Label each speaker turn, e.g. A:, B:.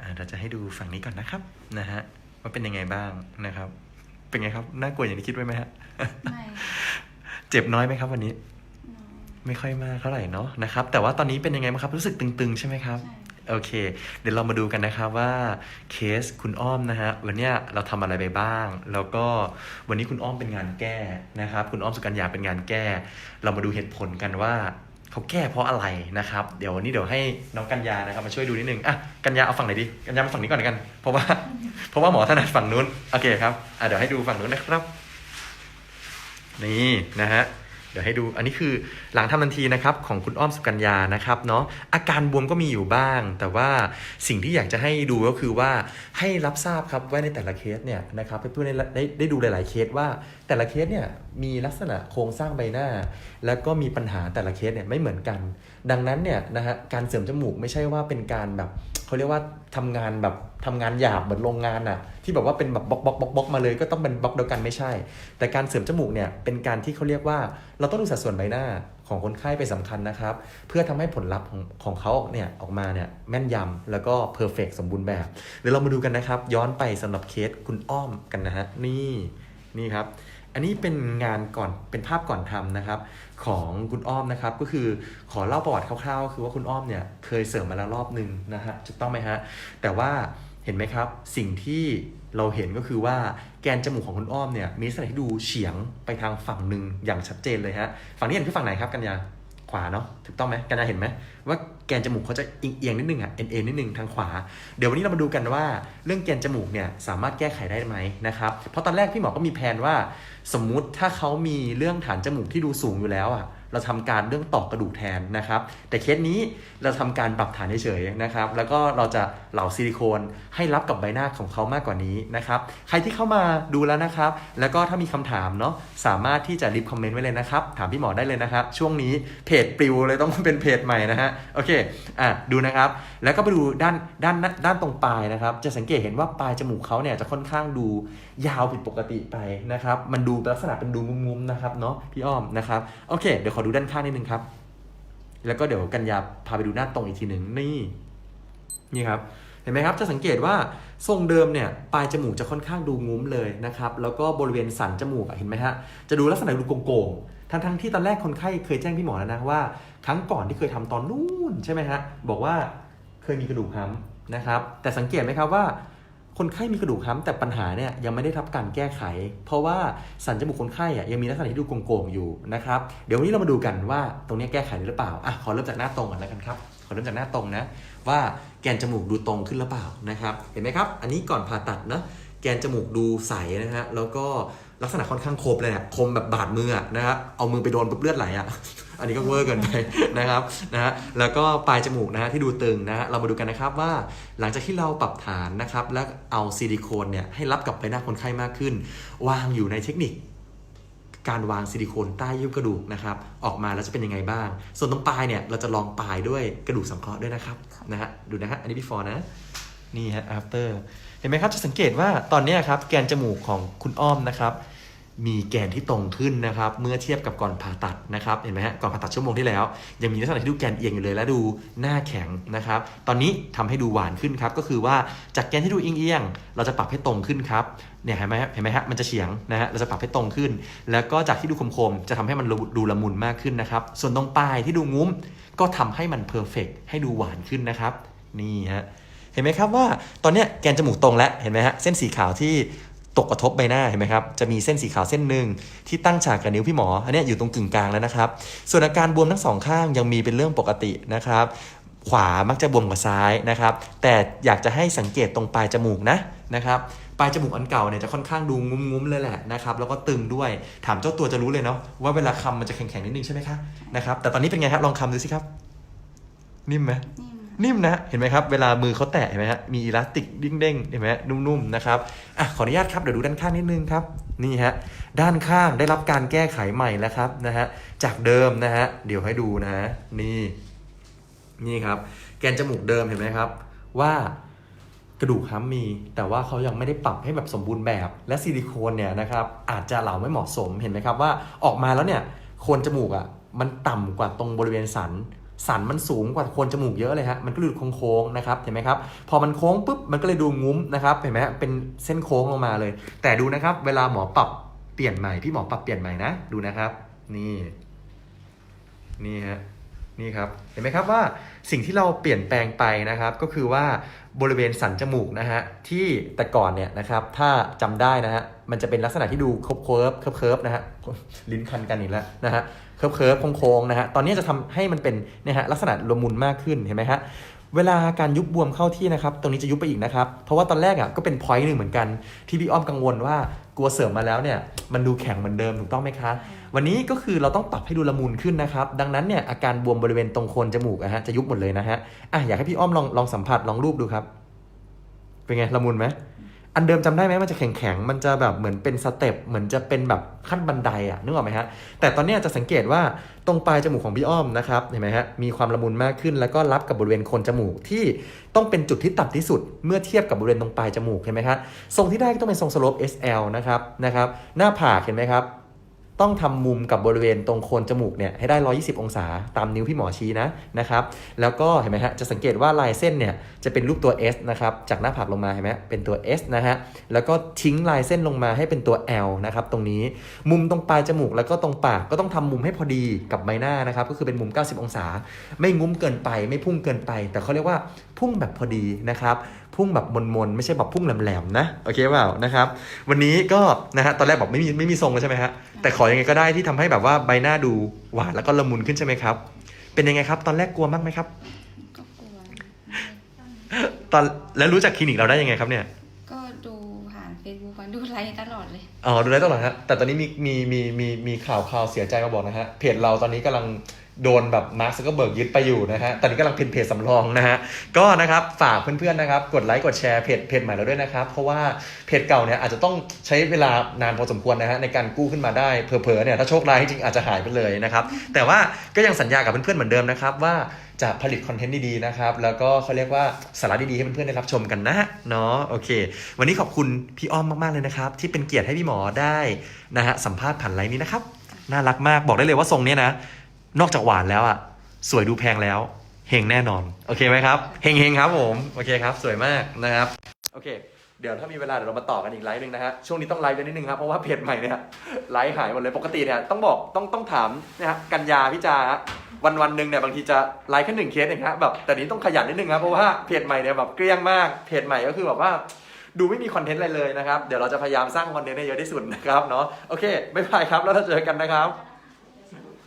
A: อ่าเราจะให้ดูฝั่งนี้ก่อนนะครับนะฮะว่าเป็นยังไงบ้างนะครับ เป็นไงครับน่ากลัวอย่างที่คิดไว้ไหมฮะ
B: ไม่
A: เจ็บน้อยไหมครับ วันนี้
B: น้อง
A: ไม่ค่อยมากเท่าไหร่เนาะนะครับ แต่ว่าตอนนี้เป็นยังไงบ้างครับรู้สึกตึงๆ ใช่ไหมครับ
B: ใช่
A: โอเค เดี๋ยวเรามาดูกันนะครับว่าเคสคุณอ้อมนะฮะวันเนี้ยเราทำอะไรไปบ้าง แล้วก็วันนี้คุณอ้อมเป็นงานแก้นะครับ คุณอ้อมสุกัญญาเป็นงานแก้ เรามาดูเหตุผลกันว่า เขาแก้เพราะอะไรนะครับ เดี๋ยววันนี้เดี๋ยวให้น้องกัญญานะครับมาช่วยดูนิดนึงอะกัญญาเอาฝั่งไหนดีกัญญามาฝั่งนี้ก่อนกัน เพราะว่าเพราะว่าหมอถนัดฝั่งนู้นโอเคครับอะเดี๋ยวให้ดูฝั่งนู้นนะครับ นี่นะฮะเดี๋ยวให้ดู อันนี้คือหลังทำทันทีนะครับของคุณอ้อมสุกัญญานะครับเนาะอาการบวมก็มีอยู่บ้าง แต่ว่าสิ่งที่อยากจะให้ดูก็คือว่าให้รับทราบครับว่าในแต่ละเคสเนี่ยนะครับเพื่อนๆได้ได้ได้ดูหลาย ๆเคสว่าแต่ละเคสเนี่ยมีลักษณะโครงสร้างใบหน้า แล้วก็มีปัญหาแต่ละเคสเนี่ยไม่เหมือนกัน ดังนั้นเนี่ยนะฮะการเสริมจมูกไม่ใช่ว่าเป็นการแบบเขาเรียกว่าทำงานแบบทำงานหยาบเหมือนโรงงานน่ะที่แบบว่าเป็นแบบบล็อกบล็อกบล็อกบล็อกมาเลยก็ต้องเป็นบล็อกเดียวกันไม่ใช่ แต่การเสริมจมูกเนี่ยเป็นการที่เขาเรียกว่าเราต้องดูสัดส่วนใบหน้าของคนไข้เป็นสำคัญนะครับ เพื่อทำให้ผลลัพธ์ของของเขาเนี่ยออกมาเนี่ยแม่นยำแล้วก็เพอร์เฟกสมบูรณ์แบบเดี๋ยวเรามาดูกันนะครับ ย้อนไปสำหรับเคสคุณอ้อมกันนะฮะนี่นี่ครับ อันนี้เป็นงานก่อนเป็นภาพก่อนทำนะครับ ของคุณอ้อมนะครับ ก็คือขอเล่าประวัติคร่าวๆ คือว่าคุณอ้อมเนี่ยเคยเสริมมาแล้วรอบหนึ่งนะฮะถูกต้องไหมฮะแต่ว่าเห็นไหมครับสิ่งที่เราเห็นก็คือว่าแกนจมูกของคุณอ้อมเนี่ยมีลักษณะที่ดูเฉียงไปทางฝั่งหนึ่งอย่างชัดเจนเลยฮะฝั่งนี้เห็นคือฝั่งไหนครับกัญญา ขวาเนาะถูกต้องไหมกันจะเห็นไหมว่าแกนจมูกเขาจะเอียงนิดนึงอะเอ็นเอ็นนิดนึงทางขวา เดี๋ยววันนี้เรามาดูกันว่า เรื่องแกนจมูกเนี่ยสามารถแก้ไขได้ไหมนะครับเพราะตอนแรกพี่หมอก็มีแผนว่า สมมุติถ้าเขามีเรื่องฐานจมูกที่ดูสูงอยู่แล้วอะ เราทำการเรื่องตอกกระดูกแทนนะครับ แต่เคสนี้เราทำการปรับฐานเฉยๆนะครับ แล้วก็เราจะเหลาซิลิโคนให้รับกับใบหน้าของเขามากกว่านี้นะครับ ใครที่เข้ามาดูแล้วนะครับ แล้วก็ถ้ามีคำถามเนาะสามารถที่จะรีบคอมเมนต์ไว้เลยนะครับ ถามพี่หมอได้เลยนะครับ ช่วงนี้เพจปลิวเลยต้องเป็นเพจใหม่นะฮะโอเคอะดูนะครับ แล้วก็ไปดูด้านด้านด้านตรงปลายนะครับ จะสังเกตเห็นว่าปลายจมูกเขาเนี่ยจะค่อนข้างดูยาวผิดปกติไปนะครับ มันดูลักษณะเป็นดูงุ้มๆนะครับเนาะพี่อ้อมนะครับโอเคเดี๋ยวขอดูด้านข้างนิดนึงครับ แล้วก็เดี๋ยวกันยาพาไปดูหน้าตรงอีกทีหนึ่งนี่ นี่ครับ เห็นไหมครับ จะสังเกตว่าทรงเดิมเนี่ยปลายจมูกจะค่อนข้างดูงุ้มเลยนะครับ แล้วก็บริเวณสันจมูกเห็นไหมฮะ จะดูลักษณะดูโก่งๆ ทั้งๆที่ตอนแรกคนไข้เคยแจ้งพี่หมอแล้วนะว่า ครั้งก่อนที่เคยทำตอนนู้นใช่ไหมฮะ บอกว่าเคยมีกระดูกห้ำนะครับ แต่สังเกตไหมครับว่า คนไข้มีกระดูกห้ำแต่ปัญหาเนี่ยยังไม่ได้รับการแก้ไข เพราะว่าสันจมูกคนไข้อะยังมีลักษณะที่ดูโกงๆอยู่นะครับเดี๋ยววันนี้เรามาดูกันว่าตรงนี้แก้ไขได้หรือเปล่าอะขอเริ่มจากหน้าตรงก่อนแล้วกันครับขอเริ่มจากหน้าตรงนะว่าแกนจมูกดูตรงขึ้นหรือเปล่านะครับ เห็นไหมครับ อันนี้ก่อนผ่าตัดนะ แกนจมูกดูใสนะฮะแล้วก็ลักษณะค่อนข้างคมเลยอะคมแบบบาดมืออะนะครับเอามือไปโดนปุ๊บเลือดไหลอะอันนี้ก็เวอร์เกินไปนะครับนะฮะแล้วก็ปลายจมูกนะฮะที่ดูตึงนะฮะเรามาดูกันนะครับว่าหลังจากที่เราปรับฐานนะครับ แล้วเอาซิลิโคนเนี่ยให้รับกับใบหน้าคนไข้มากขึ้น วางอยู่ในเทคนิค การวางซิลิโคนใต้เยื่อกระดูกนะครับ ออกมาแล้วจะเป็นยังไงบ้าง ส่วนตรงปลายเนี่ยเราจะลองปลายด้วยกระดูกสังเคราะห์ด้วยนะครับนะฮะดูนะฮะอันนี้ before นะ นี่ฮะ after เห็นไหมครับจะสังเกตว่าตอนนี้ครับแกนจมูกของคุณอ้อมนะครับมีแกนที่ตรงขึ้นนะครับเมื่อเทียบกับก่อนผ่าตัดนะครับเห็นไหมฮะก่อนผ่าตัดชั่วโมงที่แล้ว ยังมีลักษณะที่ดูแกนเอียงอยู่เลยและดูหน้าแข็งนะครับตอนนี้ทำให้ดูหวานขึ้นครับก็คือว่าจากแกนที่ดูเอียงๆเราจะปรับให้ตรงขึ้นครับเนี่ยเห็นไหมฮะเห็นไหมฮะมันจะเฉียงนะฮะเราจะปรับให้ตรงขึ้น แล้วก็จากที่ดูคมๆจะทำให้มันดูละมุนมากขึ้นนะครับส่วนตรงปลายที่ดูงุ้ม ก็ทำให้มันเพอร์เฟกให้ดูหวานขึ้นนะครับนี่ฮะ เห็นไหมครับว่าตอนนี้แกนจมูกตรงแล้วเห็นไหมฮะเส้นสีขาวที่ตกกระทบใบหน้าเห็นไหมครับ จะมีเส้นสีขาวเส้นหนึ่งที่ตั้งฉากกับนิ้วพี่หมอ อันนี้อยู่ตรงกึ่งกลางแล้วนะครับ ส่วนอาการบวมทั้งสองข้างยังมีเป็นเรื่องปกตินะครับ ขวามักจะบวมกว่าซ้ายนะครับ แต่อยากจะให้สังเกตตรงปลายจมูกนะนะครับ ปลายจมูกอันเก่าเนี่ยจะค่อนข้างดูงุ้มๆเลยแหละนะครับ แล้วก็ตึงด้วย ถามเจ้าตัวจะรู้เลยเนาะว่าเวลาคำมันจะแข็งๆนิดนึงใช่ไหมคะนะครับ แต่ตอนนี้เป็นไงครับลองคำดูสิครับ นิ่มไหม
B: นิ่มนะ
A: เห็นไหมครับ เวลามือเขาแตะเห็นไหมฮะมีอิลาสติกเด้งเห็นไหมฮะนุ่มๆนะครับอะขออนุญาตครับเดี๋ยวดูด้านข้างนิดนึงครับนี่ฮะด้านข้างได้รับการแก้ไขใหม่แล้วครับนะฮะจากเดิมนะฮะเดี๋ยวให้ดูนะนี่นี่ครับ แกนจมูกเดิมเห็นไหมครับ ว่ากระดูกห้ำมี แต่ว่าเขายังไม่ได้ปรับให้แบบสมบูรณ์แบบ และซิลิโคนเนี่ยนะครับอาจจะเหลาไม่เหมาะสมเห็นไหมครับว่าออกมาแล้วเนี่ยโคนจมูกอะมันต่ำกว่าตรงบริเวณสัน สันมันสูงกว่าโคนจมูกเยอะเลยฮะ มันก็เลยดูโค้งๆนะครับ เห็นไหมครับ พอมันโค้งปุ๊บ มันก็เลยดูงุ้มนะครับ เห็นไหมเป็นเส้นโค้งลงมาเลย แต่ดูนะครับ เวลาหมอปรับเปลี่ยนใหม่ พี่หมอปรับเปลี่ยนใหม่นะ ดูนะครับ นี่ นี่ฮะ นี่ครับเห็นไหมครับว่าสิ่งที่เราเปลี่ยนแปลงไปนะครับก็คือว่าบริเวณสันจมูกนะฮะที่แต่ก่อนเนี่ยนะครับถ้าจำได้นะฮะมันจะเป็นลักษณะที่ดูเคิร์ฟเคิร์ฟเคิร์ฟเคิร์ฟนะฮะลิ้นคันกันอีกแล้วนะฮะเคิร์ฟเคิร์ฟโค้งๆนะฮะตอนนี้จะทำให้มันเป็นเนี่ยฮะลักษณะละมุนมากขึ้นเห็นไหมฮะเวลาการยุบบวมเข้าที่นะครับ ตรงนี้จะยุบไปอีกนะครับ เพราะว่าตอนแรกอะก็เป็นพอยต์หนึ่งเหมือนกัน ที่พี่อ้อมกังวลว่า ลัวเสริมมาแล้วเนี่ยมันดูแข็งเหมือนเดิมถูกต้องไหมคะ วันนี้ก็คือเราต้องปรับให้ดูละมุนขึ้นนะครับ ดังนั้นเนี่ยอาการบวมบริเวณตรงโคนจมูกอะฮะจะยุบหมดเลยนะฮะอะอยากให้พี่อ้อมลองลองสัมผัสลองรูปดูครับ เป็นไงละมุนไหม อันเดิมจำได้ไหมมันจะแข็งๆ มันจะแบบเหมือนเป็นสเต็ป เหมือนจะเป็นแบบขั้นบันไดอะนึกออกไหมฮะ แต่ตอนนี้จะสังเกตว่าตรงปลายจมูกของพี่อ้อมนะครับ เห็นไหมฮะ มีความละมุนมากขึ้น แล้วก็รับกับบริเวณโคนจมูกที่ต้องเป็นจุดที่ต่ำที่สุด เมื่อเทียบกับบริเวณตรงปลายจมูก เห็นไหมครับทรงที่ได้ก็ต้องเป็นทรงสโลป SL นะครับ นะครับ หน้าผากเห็นไหมครับ ต้องทำมุมกับบริเวณตรงโคนจมูกเนี่ยให้ได้ 120 องศาตามนิ้วพี่หมอชี้นะนะครับ แล้วก็เห็นไหมฮะจะสังเกตว่าลายเส้นเนี่ยจะเป็นรูปตัว S นะครับจากหน้าผากลงมาเห็นไหมเป็นตัว S นะฮะแล้วก็ทิ้งลายเส้นลงมาให้เป็นตัว L นะครับตรงนี้มุมตรงปลายจมูกแล้วก็ตรงปากก็ต้องทำมุมให้พอดีกับใบหน้านะครับก็คือเป็นมุม 90 องศา ไม่งุ้มเกินไปไม่พุ่งเกินไป แต่เขาเรียกว่าพุ่งแบบพอดีนะครับ พุ่งแบบมนๆไม่ใช่แบบพุ่งแหลมๆนะโอเคเปล่านะครับ วันนี้ก็นะฮะตอนแรกบอกไม่มีไม่มีทรงเลยใช่ไหมฮะแต่ขอยังไงก็ได้ที่ทำให้แบบว่าใบหน้าดูหวานแล้วก็ละมุนขึ้นใช่ไหมครับ เป็นยังไงครับ ตอนแรกกลัวมากไหมครับ
B: ก็กลัว
A: ตอนแล้วรู้จักคลินิกเราได้ยังไงครับเนี่ย
B: ก็ดูผ่านเฟซบุ๊กดูไลฟ์ตลอดเลย
A: อ๋อดูได้ตลอดฮะแต่ตอนนี้มีมีมีมีมีข่าวข่าวเสียใจมาบอกนะฮะเพจเราตอนนี้กำลัง โดนแบบมาร์คซักเกอร์เบิร์กยึดไปอยู่นะฮะ ตอนนี้กำลังเป็นเพจสำรองนะฮะ ก็นะครับฝากเพื่อนๆนะครับ กดไลค์กดแชร์เพจเพจใหม่เราด้วยนะครับ เพราะว่าเพจเก่าเนี่ยอาจจะต้องใช้เวลานานพอสมควรนะฮะในการกู้ขึ้นมาได้เผลอๆเนี่ยถ้าโชคร้ายจริงอาจจะหายไปเลยนะครับ แต่ว่าก็ยังสัญญากับเพื่อนๆเหมือนเดิมนะครับว่าจะผลิตคอนเทนต์ดีๆนะครับ แล้วก็เขาเรียกว่าสาระดีๆให้เพื่อนๆได้รับชมกันนะเนาะโอเค วันนี้ขอบคุณพี่อ้อมมากๆเลยนะครับ ที่เป็นเกียรติให้พี่หมอได้นะฮะสัมภาษณ์ผ่านไลน์นี้นะครับน่ารักมากบอกได้เลยว่าทรงเนี้ยนะ นอกจากหวานแล้วอะสวยดูแพงแล้วเฮงแน่นอน โอเคไหมครับเฮงเฮงๆครับผมโอเคครับ สวยมากนะครับ โอเค เดี๋ยวถ้ามีเวลาเดี๋ยวเรามาต่อกันอีกไลฟ์หนึ่งนะฮะช่วงนี้ต้องไลฟ์กันนิดนึงครับเพราะว่าเพจใหม่เนี่ยไลฟ์หายหมดเลยปกติเนี่ยต้องบอกต้องต้องถามนะฮะกันยาพี่จาฮะวันวันๆหนึ่งเนี่ยบางทีจะไลฟ์แค่หนึ่งเคสเองฮะแบบแต่นี้ต้องขยันนิดนึงครับเพราะว่าเพจใหม่เนี่ยแบบเกลี้ยงมากเพจใหม่ก็คือแบบว่าดูไม่มีคอนเทนต์อะไรเลยนะครับ เดี๋ยวเราจะพยายามสร้างคอนเทนต์ให้เยอะที่สุดนะครับเนาะโอเคบ๊ายบายครับ แล้วเราเจอกันนะครับ